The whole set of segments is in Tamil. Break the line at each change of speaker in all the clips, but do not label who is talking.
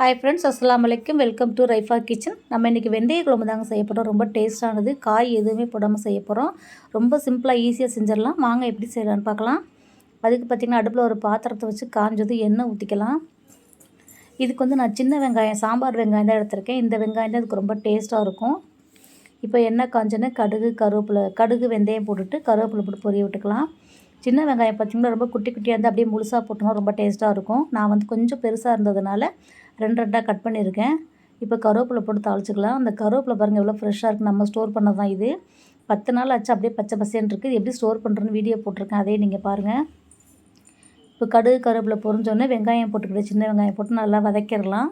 ஹாய் ஃப்ரெண்ட்ஸ் அஸ்லாம் வலைக்கம் வெல்கம் டு ரைஃபா கிச்சன் நம்ம இன்றைக்கி வெந்தய குழம்பு தாங்க செய்ய போகிறோம் ரொம்ப டேஸ்ட்டானது காய் எதுவுமே போடாமல் செய்ய போகிறோம் ரொம்ப சிம்பிளாக ஈஸியாக செஞ்சிடலாம். வாங்க எப்படி செய்யலான்னு பார்க்கலாம். அதுக்கு பார்த்திங்கன்னா அடுப்பில் ஒரு பாத்திரத்தை வச்சு காஞ்சது எண்ணெய் ஊற்றிக்கலாம் இதுக்கு வந்து நான் சின்ன வெங்காயம் சாம்பார் வெங்காயம் தான் எடுத்திருக்கேன். இந்த வெங்காயம் தான் இதுக்கு ரொம்ப டேஸ்ட்டாக இருக்கும். இப்போ எண்ணெய் காஞ்சோன்னே கடுகு கருவேப்பிலை கடுகு வெந்தயம் போட்டுட்டு கருவேப்பிலை போட்டு பொரிய விட்டுக்கலாம். சின்ன வெங்காயம் பார்த்திங்கன்னா ரொம்ப குட்டி குட்டியாக இருந்தால் அப்படியே முழுசாக போட்டோம்னா ரொம்ப டேஸ்ட்டாக இருக்கும். நான் வந்து கொஞ்சம் பெருசாக இருந்ததுனால ரெண்டு ரெண்டாக கட் பண்ணியிருக்கேன். இப்போ கருவேப்பிலை போட்டு தாளிச்சிக்கலாம். அந்த கருவேப்பிலை பாருங்கள் எவ்வளோ ஃப்ரெஷ்ஷாக இருக்குது நம்ம ஸ்டோர் பண்ணது தான் இது. பத்து நாள் ஆச்சு அப்படியே பச்சை பசேன்னு இருக்குது எப்படி ஸ்டோர் பண்ணுறேன்னு வீடியோ போட்டிருக்கேன். அதே நீங்கள் பாருங்கள் இப்போ கடுகு கருவேப்பிலை பொறிஞ்சோடனே வெங்காயம் போட்டுக்கிட்டு சின்ன வெங்காயம் போட்டு நல்லா வதக்கிடலாம்.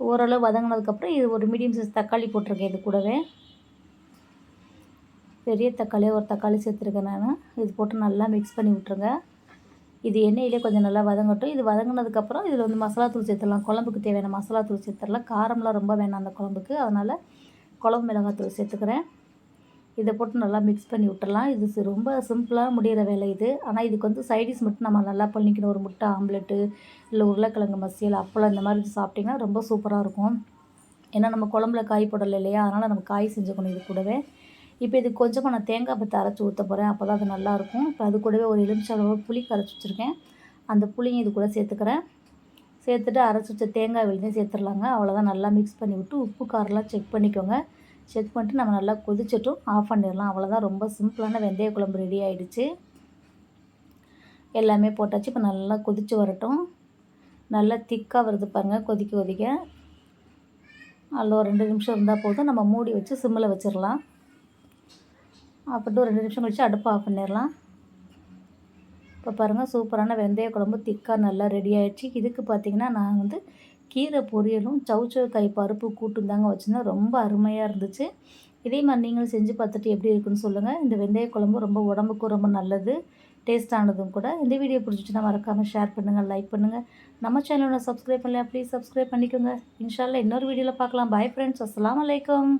ஓரளவு வதங்கினதுக்கப்புறம் இது ஒரு மீடியம் சைஸ் தக்காளி போட்டிருக்கேன் இது கூடவே. பெரிய தக்காளியாக ஒரு தக்காளி சேர்த்துருக்கேன் நான். இது போட்டு நல்லா மிக்ஸ் பண்ணி விட்ருங்க இது எண்ணெயிலே கொஞ்சம் நல்லா வதங்கட்டும். இது வதங்கினதுக்கப்புறம் இதில் வந்து மசாலா தூள் சேர்த்துடலாம். குழம்புக்கு தேவையான மசாலா தூள் சேர்த்துடலாம். காரம்லாம் ரொம்ப வேணாம் அந்த குழம்புக்கு. அதனால் குழம்பு மிளகாத்தூள் சேர்த்துக்கிறேன். இதை போட்டு நல்லா மிக்ஸ் பண்ணி விட்டுடலாம். இது ரொம்ப சிம்பிளாக முடிகிற வேலை இது. ஆனால் இதுக்கு வந்து சைடிஷ் மட்டும் நம்ம நல்லா பண்ணிக்கணும். ஒரு முட்டை ஆம்லெட்டு இல்லை உருளைக்கிழங்கு மசியல் அப்பளம் இந்த மாதிரி சாப்பிட்டிங்கன்னா ரொம்ப சூப்பராக இருக்கும். ஏன்னா நம்ம குழம்புல காய் போடலை இல்லையா? அதனால் நம்ம காய் செஞ்சுக்கணும் இது கூடவே. இப்போ இது கொஞ்சமாக நான் தேங்காய் பற்றி அரைச்சி ஊற்ற போகிறேன் அப்போ தான் அது நல்லாயிருக்கும். இப்போ அது கூடவே ஒரு எலுமிச்சளவு புளி கரைச்சி வச்சுருக்கேன். அந்த புளியும் இது கூட சேர்த்துக்கிறேன். சேர்த்துட்டு அரைச்சி வச்ச தேங்காய் வெளியே சேர்த்துடலாங்க அவ்வளோதான் நல்லா மிக்ஸ் பண்ணி விட்டு உப்பு காரெலாம் செக் பண்ணிக்கோங்க. செக் பண்ணிட்டு நம்ம நல்லா கொதிச்சிட்டும். ஆஃப் பண்ணிடலாம். அவ்வளோதான் ரொம்ப சிம்பிளான வெந்தய குழம்பு ரெடி ஆகிடுச்சு எல்லாமே போட்டாச்சு. இப்போ நல்லா கொதித்து வரட்டும். நல்லா திக்காக வருது பாருங்கள் கொதிக்க கொதிக்க. அதில் ஒரு ரெண்டு நிமிஷம் இருந்தால் போதும். நம்ம மூடி வச்சு சிம்மில் வச்சிடலாம். அப்புறம் ரெண்டு நிமிஷம் கழிச்சு அடுப்பு ஆஃப் பண்ணிடலாம். இப்போ பாருங்கள் சூப்பரான வெந்தய குழம்பு திக்காக நல்லா ரெடி ஆகிடுச்சு இதுக்கு பார்த்திங்கன்னா நான் வந்து கீரை பொரியலும் சவுச்சவு காய் பருப்பு கூட்டும் தாங்க வச்சுருந்தேன். ரொம்ப அருமையாக இருந்துச்சு. இதே மாதிரி நீங்களும் செஞ்சு பார்த்துட்டு எப்படி இருக்குன்னு சொல்லுங்கள் இந்த வெந்தய குழம்பு ரொம்ப உடம்புக்கும் ரொம்ப நல்லது டேஸ்ட்டானதும் கூட. இந்த வீடியோ பிடிச்சிச்சுன்னா மறக்காமல் ஷேர் பண்ணுங்கள் லைக் பண்ணுங்கள் நம்ம சேனலோட சப்ஸ்கிரைப் பண்ணல ப்ளீஸ் சப்ஸ்கிரைப் பண்ணிக்கோங்க. இன்ஷால்லா இன்னொரு வீடியோவில் பார்க்கலாம். பாய் ஃப்ரெண்ட்ஸ் அஸ்லாம் வலைக்கம்